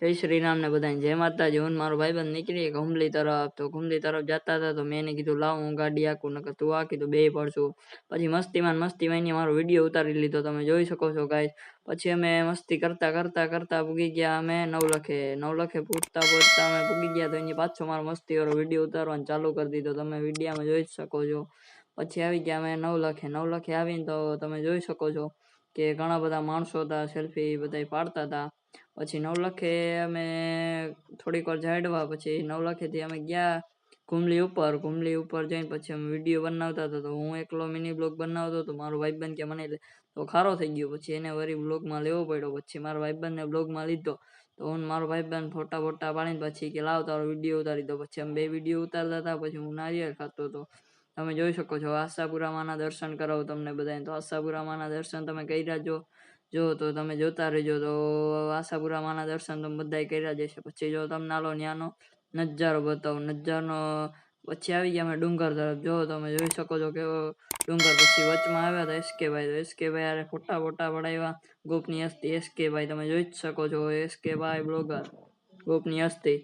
જય શ્રી રામ ને બધાને જય માતાજી. હું મારો ભાઈબંધ નીકળી ઘુમલી તરફ. તો ઘુમલી તરફ જતા હતા તો મેં એને કીધું, લાવ હું ગાડી આકું નકર તું આ કીધું બે પડશું. પછી મસ્તીમાં મસ્તીમાં એને મારો વીડિયો ઉતારી લીધો. તમે જોઈ શકો છો ગાય પછી અમે મસ્તી કરતા કરતા કરતા પૂગી ગયા અમે નવલખે નવલખે પૂછતા પૂછતા અમે પૂગી ગયા તો એની પાછો મારો મસ્તી વાળો વીડિયો ઉતારવાનું ચાલુ કરી દીધો. તમે વિડીયામાં જોઈ શકો છો. પછી આવી ગયા અમે નવલખે નવલખે આવીને તો તમે જોઈ શકો છો કે ઘણા બધા માણસો હતા સેલ્ફી બધા પાડતા હતા. પછી નવલખે અમે થોડીક વાર જાડવા પછી નવલખેથી અમે ગયા ઘુમલી ઉપર. ઘુમલી ઉપર જઈને પછી અમે વીડિયો બનાવતા હતા. તો હું એકલો મિની બ્લોગ બનાવતો હતો. મારો ભાઈબંધ કે મને તો ખારો થઈ ગયો. પછી એને વળી બ્લોગમાં લેવો પડ્યો. પછી મારા ભાઈબંધને બ્લોગમાં લીધો. તો હું મારો ભાઈબંધ ફોટા ફોટા પાડીને પછી કે લાવ તારો વીડિયો ઉતારી દો. પછી અમે બે વીડિયો ઉતારતા હતા. પછી હું નારિયેળ ખાતો હતો. તમે જોઈ શકો છો આશાપુરા માના દર્શન કરાવું તમને બધાને. તો આશાપુરા માના દર્શન તમે કર્યા જો. જો તો તમે જોતા રહેજો. તો આશાપુરામાના દર્શન તમે બધાય કર્યા જશે પછી જો તમને આલો ત્યાંનો નજારો બતાવો. નજારનો પછી આવી ગયા અમે ડુંગર તરફ. જો તમે જોઈ શકો છો કેવો ડુંગર પછી વચમાં આવ્યા હતા એસકે ભાઈ. તો એસકે ભાઈ યારે ફોટા ફોટા પડાવ્યા. ગોપની અસ્થિ એસકે ભાઈ. તમે જોઈ જ શકો છો. એસકે ભાઈ બ્લોગર. ગોપની હસ્તી.